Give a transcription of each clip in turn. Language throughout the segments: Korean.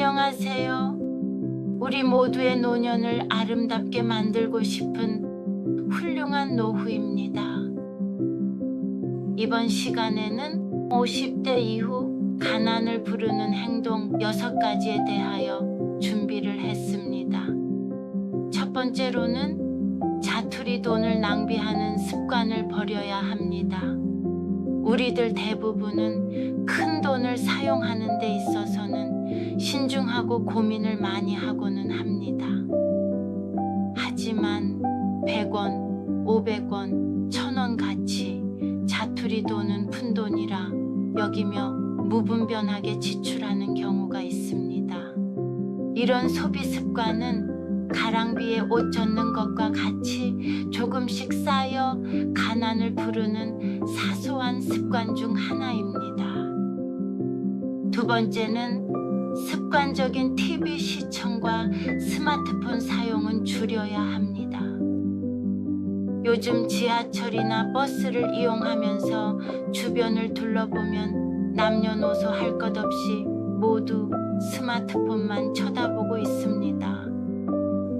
안녕하세요. 우리 모두의 노년을 아름답게 만들고 싶은 훌륭한 노후입니다. 이번 시간에는 50대 이후 가난을 부르는 행동 6가지에 대하여 준비를 했습니다. 첫 번째로는 자투리 돈을 낭비하는 습관을 버려야 합니다. 우리들 대부분은 큰 돈을 사용하는 데 있어서는 신중하고 고민을 많이 하고는 합니다. 하지만 100원, 500원, 1000원 같이 자투리 돈은 푼돈이라 여기며 무분별하게 지출하는 경우가 있습니다. 이런 소비 습관은 가랑비에 옷 젖는 것과 같이 조금씩 쌓여 가난을 부르는 사소한 습관 중 하나입니다. 두 번째는 습관적인 TV 시청과 스마트폰 사용은 줄여야 합니다. 요즘 지하철이나 버스를 이용하면서 주변을 둘러보면 남녀노소 할 것 없이 모두 스마트폰만 쳐다보고 있습니다.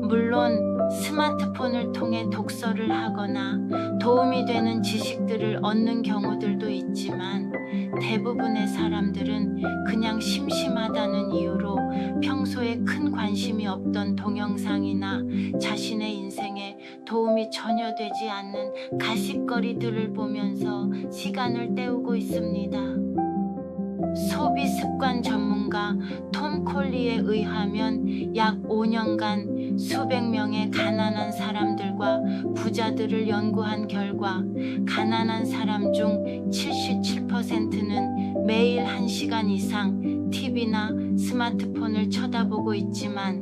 물론 스마트폰을 통해 독서를 하거나 도움이 되는 지식들을 얻는 경우들도 있지만 대부분의 사람들은 그냥 심심하다는 이유로 평소에 큰 관심이 없던 동영상이나 자신의 인생에 도움이 전혀 되지 않는 가십거리들을 보면서 시간을 때우고 있습니다. 소비 습관 전문가 톰 콜리에 의하면 약 5년간 수백 명의 가난한 사람들과 부자들을 연구한 결과 가난한 사람 중 77%는 매일 1시간 이상 TV나 스마트폰을 쳐다보고 있지만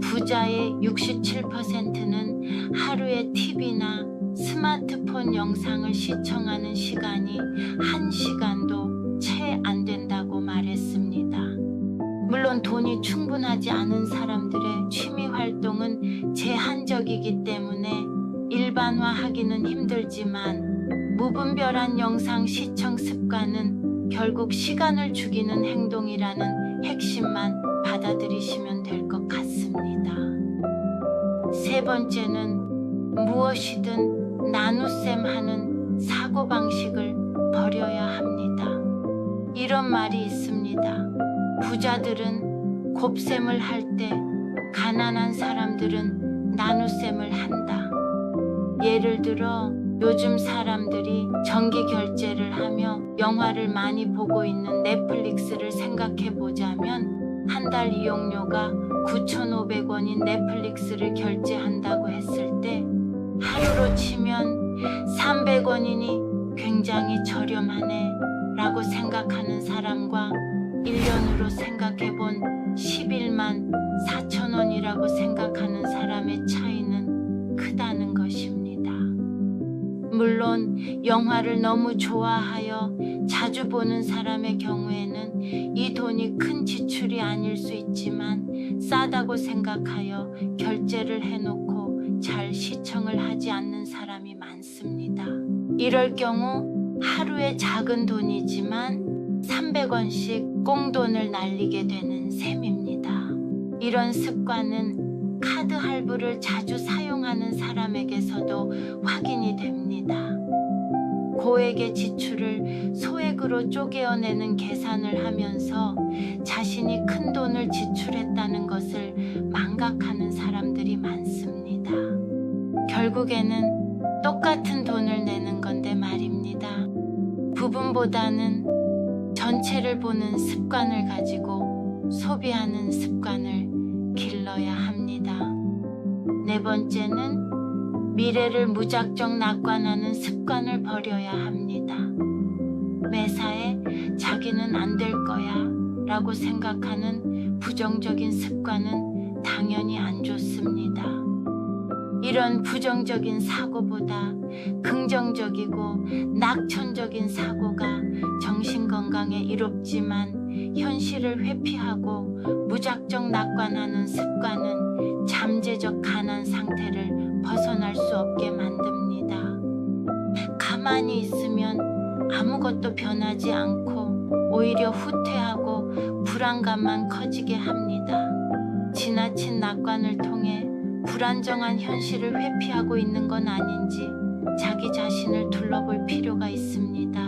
부자의 67%는 하루에 TV나 스마트폰 영상을 시청하는 시간이 1시간도 채 안 된다고 말했습니다. 물론 돈이 충분하지 않은 사람들의 취미 활동은 제한적이기 때문에 일반화하기는 힘들지만 무분별한 영상 시청 습관은 결국 시간을 죽이는 행동이라는 핵심만 받아들이시면 될 것 같습니다. 세 번째는 무엇이든 나눗셈 하는 사고방식을 버려야. 이런 말이 있습니다. 부자들은 곱셈을 할 때 가난한 사람들은 나눗셈을 한다. 예를 들어 요즘 사람들이 정기 결제를 하며 영화를 많이 보고 있는 넷플릭스를 생각해 보자면 한 달 이용료가 9,500원인 넷플릭스를 결제한다고 했을 때 하루로 치면 300원이니 굉장히 저렴하네 라고 생각하는 사람과 1년으로 생각해 본 11만 4천 원이라고 생각하는 사람의 차이는 크다는 것입니다. 물론 영화를 너무 좋아하여 자주 보는 사람의 경우에는 이 돈이 큰 지출이 아닐 수 있지만 싸다고 생각하여 결제를 해놓고 잘 시청을 하지 않는 사람이 많습니다. 이럴 경우 하루에 작은 돈이지만 300원씩 꽁돈을 날리게 되는 셈입니다. 이런 습관은 카드 할부를 자주 사용하는 사람에게서도 확인이 됩니다. 고액의 지출을 소액으로 쪼개어내는 계산을 하면서 자신이 큰 돈을 지출했다는 것을 망각하는 사람들이 많습니다. 결국에는 똑같은 돈을 내는 건데 말입니다. 부분보다는 전체를 보는 습관을 가지고 소비하는 습관을 길러야 합니다. 네 번째는 미래를 무작정 낙관하는 습관을 버려야 합니다. 매사에 자기는 안 될 거야 라고 생각하는 부정적인 습관은 당연히 안 좋습니다. 이런 부정적인 사고보다 긍정적이고 낙천적인 사고가 정신 건강에 이롭지만 현실을 회피하고 무작정 낙관하는 습관은 잠재적 가난 상태를 벗어날 수 없게 만듭니다. 가만히 있으면 아무것도 변하지 않고 오히려 후퇴하고 불안감만 커지게 합니다. 지나친 낙관을 통해 불안정한 현실을 회피하고 있는 건 아닌지 자기 자신을 둘러볼 필요가 있습니다.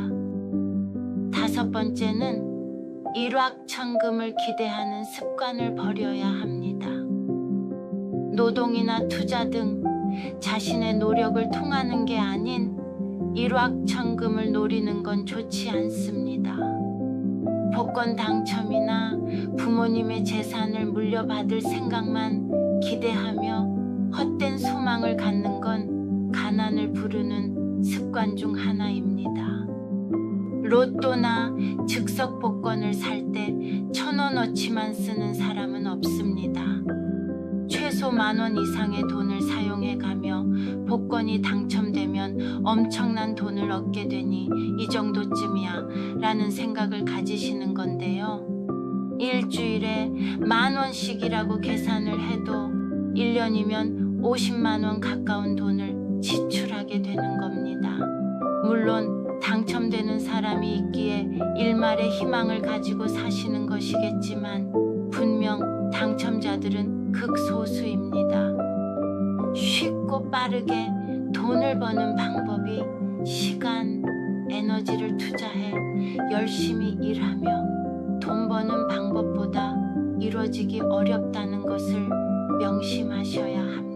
다섯 번째는 일확천금을 기대하는 습관을 버려야 합니다. 노동이나 투자 등 자신의 노력을 통하는 게 아닌 일확천금을 노리는 건 좋지 않습니다. 복권 당첨이나 부모님의 재산을 물려받을 생각만 기대하며 헛된 소망을 갖는 습관 중 하나입니다. 로또나 즉석 복권을 살 때 천 원어치만 쓰는 사람은 없습니다. 최소 만 원 이상의 돈을 사용해 가며 복권이 당첨되면 엄청난 돈을 얻게 되니 이 정도쯤이야 라는 생각을 가지시는 건데요. 일주일에 만 원씩이라고 계산을 해도 1년이면 50만 원 가까운 돈을 지출하게 되는 겁니다. 물론 당첨되는 사람이 있기에 일말의 희망을 가지고 사시는 것이겠지만 분명 당첨자들은 극소수입니다. 쉽고 빠르게 돈을 버는 방법이 시간, 에너지를 투자해 열심히 일하며 돈 버는 방법보다 이루어지기 어렵다는 것을 명심하셔야 합니다.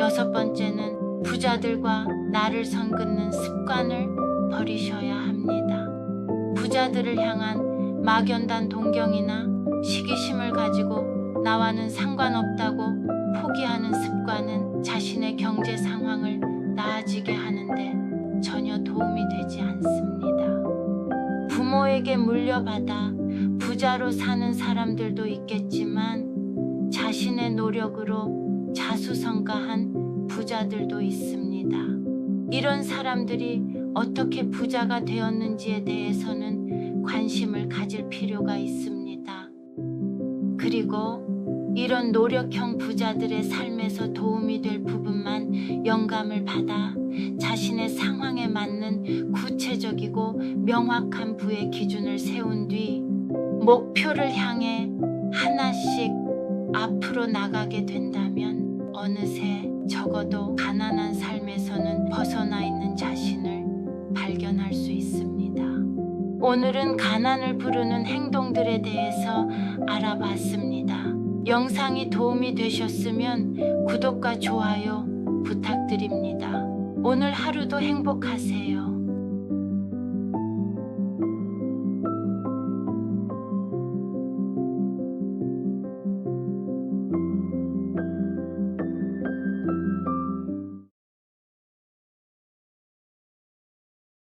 여섯 번째는 부자들과 나를 선긋는 습관을 버리셔야 합니다. 부자들을 향한 막연한 동경이나 시기심을 가지고 나와는 상관없다고 포기하는 습관은 자신의 경제 상황을 나아지게 하는데 전혀 도움이 되지 않습니다. 부모에게 물려받아 부자로 사는 사람들도 있겠지만 자신의 노력으로 자수성가한 부자들도 있습니다. 이런 사람들이 어떻게 부자가 되었는지에 대해서는 관심을 가질 필요가 있습니다. 그리고 이런 노력형 부자들의 삶에서 도움이 될 부분만 영감을 받아 자신의 상황에 맞는 구체적이고 명확한 부의 기준을 세운 뒤 목표를 향해 하나씩 앞으로 나가게 된다면 어느새 적어도 가난한 삶에서는 벗어나 있는 자신을 발견할 수 있습니다. 오늘은 가난을 부르는 행동들에 대해서 알아봤습니다. 영상이 도움이 되셨으면 구독과 좋아요 부탁드립니다. 오늘 하루도 행복하세요.